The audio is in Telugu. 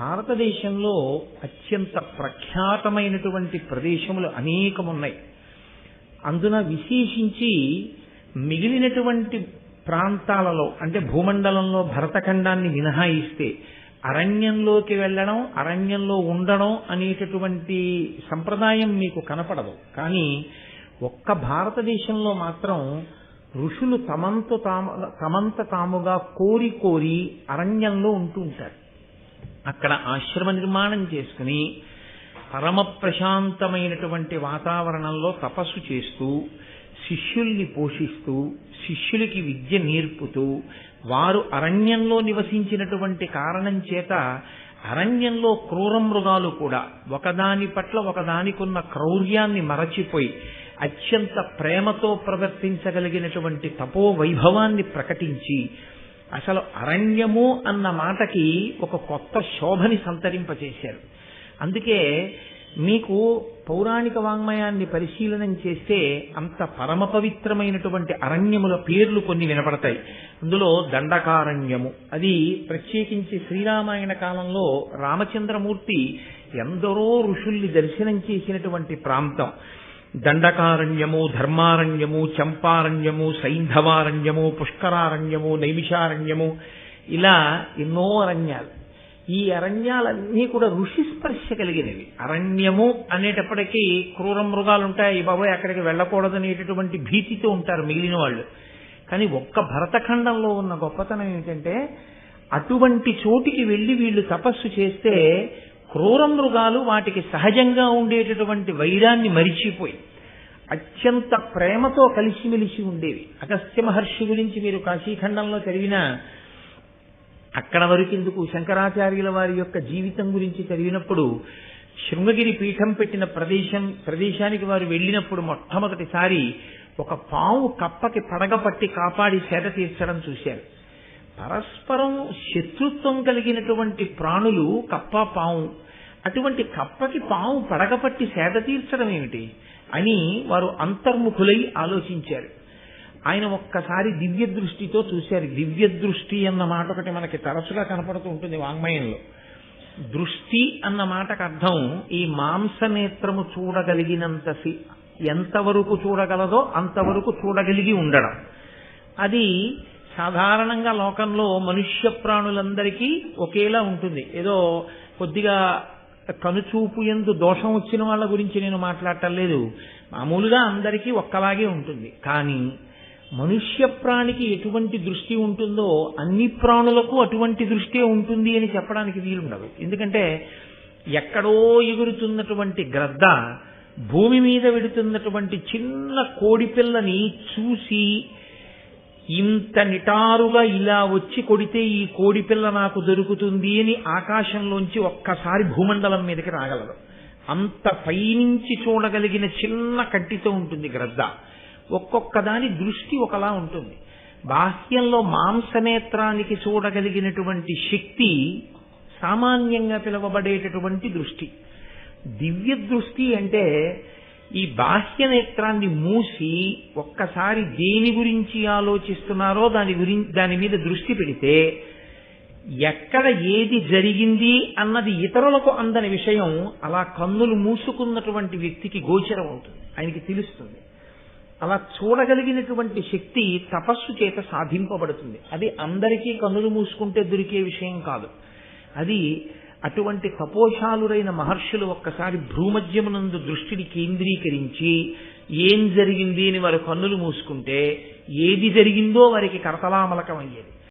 భారతదేశంలో అత్యంత ప్రఖ్యాతమైనటువంటి ప్రదేశములు అనేకమున్నాయి. అందున విశేషించి మిగిలినటువంటి ప్రాంతాలలో అంటే భూమండలంలో భరతఖండాన్ని మినహాయిస్తే అరణ్యంలోకి వెళ్ళడం అరణ్యంలో ఉండడం అనేటటువంటి సంప్రదాయం మీకు కనపడదు. కానీ ఒక్క భారతదేశంలో మాత్రం ఋషులు తమంత తాము తమంత తాముగా కోరి కోరి అరణ్యంలో ఉంటూ ఉంటారు. అక్కడ ఆశ్రమ నిర్మాణం చేసుకుని పరమ ప్రశాంతమైనటువంటి వాతావరణంలో తపస్సు చేస్తూ శిష్యుల్ని పోషిస్తూ శిష్యులకి విద్య నేర్పుతూ వారు అరణ్యంలో నివసించినటువంటి కారణం చేత అరణ్యంలో క్రూర మృగాలు కూడా ఒకదాని పట్ల ఒకదానికున్న క్రౌర్యాన్ని మరచిపోయి అత్యంత ప్రేమతో ప్రవర్తించగలిగినటువంటి తపో వైభవాన్ని ప్రకటించి అసలు అరణ్యము అన్న మాటకి ఒక కొత్త శోభని సంతరింపచేశారు. అందుకే మీకు పౌరాణిక వాంగ్మయాన్ని పరిశీలనం చేస్తే అంత పరమ పవిత్రమైనటువంటి అరణ్యముల పేర్లు కొన్ని వినపడతాయి. అందులో దండకారణ్యము అది ప్రత్యేకించి శ్రీరామాయణ కాలంలో రామచంద్రమూర్తి ఎందరో ఋషుల్ని దర్శనం చేసినటువంటి ప్రాంతం. దండకారణ్యము ధర్మారణ్యము చంపారణ్యము సైంధవారణ్యము పుష్కరారణ్యము నైమిషారణ్యము ఇలా ఎన్నో అరణ్యాలు. ఈ అరణ్యాలన్నీ కూడా ఋషి స్పర్శ కలిగినవి. అరణ్యము అనేటప్పటికీ క్రూర మృగాలు ఉంటాయి బాబోయ్ అక్కడికి వెళ్ళకూడదనేటటువంటి భీతితో ఉంటారు మిగిలిన వాళ్ళు. కానీ ఒక్క భరతఖండంలో ఉన్న గొప్పతనం ఏమిటంటే అటువంటి చోటికి వెళ్ళి వీళ్ళు తపస్సు చేస్తే క్రూర మృగాలు వాటికి సహజంగా ఉండేటటువంటి వైరాన్ని మరిచిపోయి అత్యంత ప్రేమతో కలిసిమెలిసి ఉండేవి. అగస్త్య మహర్షి గురించి మీరు కాశీఖండంలో చదివిన అక్కడ వరకెందుకు? శంకరాచార్యుల వారి యొక్క జీవితం గురించి చదివినప్పుడు శృంగగిరి పీఠం పెట్టిన ప్రదేశం ప్రదేశానికి వారు వెళ్ళినప్పుడు మొట్టమొదటిసారి ఒక పాము కప్పకి పడగపట్టి కాపాడి సేద తీర్చడం చూశారు. పరస్పరం శత్రుత్వం కలిగినటువంటి ప్రాణులు కప్ప పాము అటువంటి కప్పకి పాము పడగపట్టి సేద తీర్చడం ఏమిటి అని వారు అంతర్ముఖులై ఆలోచించారు. ఆయన ఒక్కసారి దివ్య దృష్టితో చూశారు. దివ్య దృష్టి అన్న మాట ఒకటి మనకి తరచుగా కనపడుతూ ఉంటుంది వాంగ్మయంలో. దృష్టి అన్న మాటకు అర్థం ఈ మాంసనేత్రము చూడగలిగినంత ఎంతవరకు చూడగలదో అంతవరకు చూడగలిగి ఉండడం. అది సాధారణంగా లోకంలో మనుష్య ప్రాణులందరికీ ఒకేలా ఉంటుంది. ఏదో కొద్దిగా కనుచూపు ఎందు దోషం వచ్చిన వాళ్ళ గురించి నేను మాట్లాడటం లేదు. మామూలుగా అందరికీ ఒక్కలాగే ఉంటుంది. కానీ మనుష్య ప్రాణికి ఎటువంటి దృష్టి ఉంటుందో అన్ని ప్రాణులకు అటువంటి దృష్టి ఉంటుంది అని చెప్పడానికి వీలుండదు. ఎందుకంటే ఎక్కడో ఎగురుతున్నటువంటి గ్రద్ద భూమి మీద వెడుతున్నటువంటి చిన్న కోడిపిల్లని చూసి ఇంత నిటారుగా ఇలా వచ్చి కొడితే ఈ కోడిపిల్ల నాకు దొరుకుతుంది అని ఆకాశంలోంచి ఒక్కసారి భూమండలం మీదకి రాగలదు అంత పైనుంచి చూడగలిగిన చిన్న కంటితో ఉంటుంది గ్రద్ద. ఒక్కొక్క దాని దృష్టి ఒకలా ఉంటుంది. బాహ్యంలో మాంసనేత్రానికి చూడగలిగినటువంటి శక్తి సామాన్యంగా పిలువబడేటటువంటి దృష్టి. దివ్య దృష్టి అంటే ఈ బాహ్య నేత్రాన్ని మూసి ఒక్కసారి దేని గురించి ఆలోచిస్తున్నారో దాని గురించి దాని మీద దృష్టి పెడితే ఎక్కడ ఏది జరిగింది అన్నది ఇతరులకు అందని విషయం అలా కన్నులు మూసుకున్నటువంటి వ్యక్తికి గోచరం అవుతుంది. ఆయనకి తెలుస్తుంది. అలా చూడగలిగినటువంటి శక్తి తపస్సు చేత సాధింపబడుతుంది. అది అందరికీ కన్నులు మూసుకుంటే దొరికే విషయం కాదు. అది అటువంటి తపోశాలురైన మహర్షులు ఒక్కసారి భ్రూమధ్యమునందు దృష్టిని కేంద్రీకరించి ఏం జరిగింది అని వారు కన్నులు మూసుకుంటే ఏది జరిగిందో వారికి కరతలామలకం అయ్యేది